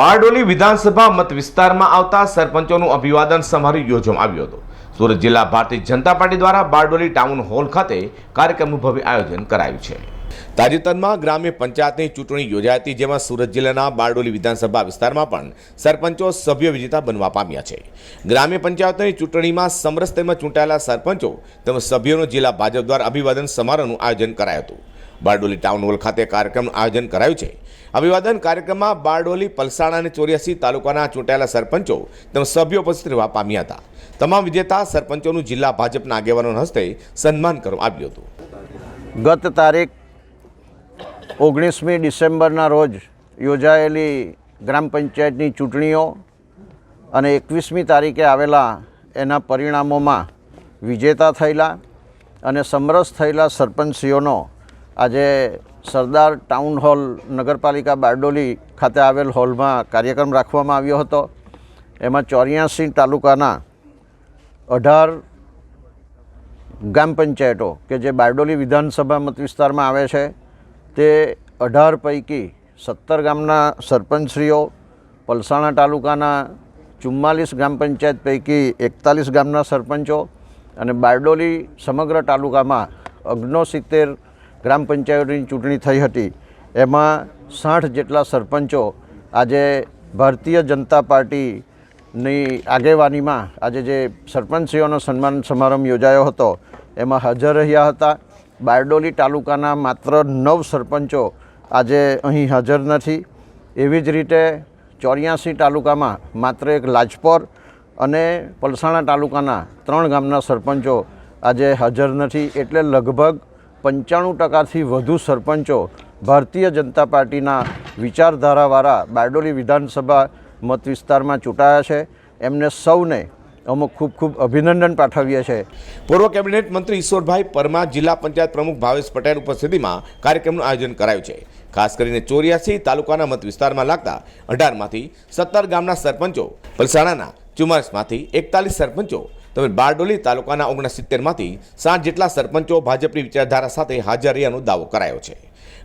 બારડોલી વિધાનસભા મત વિસ્તારમાં આવતા સરપંચોનું અભિવાદન સમારોહ યોજવામાં આવ્યો હતો. સુરત જિલ્લા ભારતીય જનતા પાર્ટી દ્વારા બારડોલી ટાઉન હોલ ખાતે કાર્યક્રમનું ભવ્ય આયોજન કરાયું છે. તાજેતરમાં ગ્રામ્ય પંચાયતની ચૂંટણી યોજાઈ હતી, જેમાં સુરત જિલ્લાના બારડોલી વિધાનસભા વિસ્તારમાં પણ સરપંચો સભ્ય વિજેતા બનવા પામ્યા છે. ગ્રામ્ય પંચાયતની ચૂંટણીમાં સમરસ તેમજ ચૂંટાયેલા સરપંચો તેમજ સભ્યોનો જિલ્લા ભાજપ દ્વારા અભિવાદન સમારોહનું આયોજન કરાયું હતું. બારડોલી ટાઉન હોલ ખાતે કાર્યક્રમનું આયોજન કરાયું છે. અભિવાદન કાર્યક્રમમાં બારડોલી, પલસાણા અને ચોર્યાસી તાલુકાના ચૂંટાયેલા સરપંચો તેમજ સભ્યો ઉપસ્થિત રહેવા પામ્યા હતા. તમામ વિજેતા સરપંચોનું જિલ્લા ભાજપના આગેવાનોના હસ્તે સન્માન કરવામાં આવ્યું હતું. ગત તારીખ ઓગણીસમી ડિસેમ્બરના રોજ યોજાયેલી ગ્રામ પંચાયતની ચૂંટણીઓ અને એકવીસમી તારીખે આવેલા એના પરિણામોમાં વિજેતા થયેલા અને સમરસ થયેલા સરપંચશ્રીઓનો આજે સરદાર ટાઉન હોલ નગરપાલિકા બારડોલી ખાતે આવેલ હોલમાં કાર્યક્રમ રાખવામાં આવ્યો હતો. એમાં ચોર્યાસી તાલુકાના અઢાર ગ્રામ પંચાયતો કે જે બારડોલી વિધાનસભા મત વિસ્તારમાં આવે છે, તે અઢાર પૈકી સત્તર ગામના સરપંચશ્રીઓ, પલસાણા તાલુકાના ચુમ્માલીસ ગ્રામ પંચાયત પૈકી એકતાલીસ ગામના સરપંચો અને બારડોલી સમગ્ર તાલુકામાં ઓગણસિત્તેર ગ્રામ પંચાયતોની ચૂંટણી થઈ હતી. એમાં સાઠ જેટલા સરપંચો આજે ભારતીય જનતા પાર્ટીની આગેવાનીમાં આજે જે સરપંચશ્રીઓનો સન્માન સમારંભ યોજાયો હતો, એમાં હાજર રહ્યા હતા. બારડોલી તાલુકાના માત્ર નવ સરપંચો આજે અહીં હાજર નથી. એવી જ રીતે ચોર્યાસી તાલુકામાં માત્ર એક લાજપોર અને પલસાણા તાલુકાના ત્રણ ગામના સરપંચો આજે હાજર નથી. એટલે લગભગ પંચાણું ટકાથી વધુ સરપંચો ભારતીય જનતા પાર્ટીના વિચારધારાવાળા બારડોલી વિધાનસભા મત વિસ્તારમાં ચૂંટાયા છે. એમને સૌને અમુક ખૂબ ખૂબ અભિનંદન પાઠવીએ છીએ પૂર્વ કેબિનેટ મંત્રી ઈશ્વરભાઈ પરમાર જિલ્લા પંચાયત પ્રમુખ ભાવેશ પટેલ ઉપસ્થિતિમાં કાર્યક્રમનું આયોજન કરાયું છે. ખાસ કરીને ચોર્યાસી તાલુકાના મત વિસ્તારમાં લાગતા અઢારમાંથી સત્તર ગામના સરપંચો, પલસાણાના ચુમ્માસમાંથી એકતાલીસ સરપંચો તેમજ બારડોલી તાલુકાના ઓગણસિત્તેરમાંથી સાત જેટલા સરપંચો ભાજપની વિચારધારા સાથે હાજર રહ્યાનો દાવો કરાયો છે.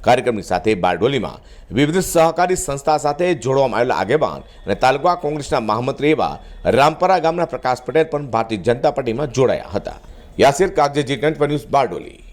કાર્યક્રમની સાથે બારડોલીમાં વિવિધ સહકારી સંસ્થા સાથે જોડવામાં આવેલા આગેવાન અને તાલુકા કોંગ્રેસના મહામંત્રી એવા રામપરા ગામના પ્રકાશ પટેલ પણ ભારતીય જનતા પાર્ટીમાં જોડાયા હતા. Yasir Kagzi Zee News Bardoli.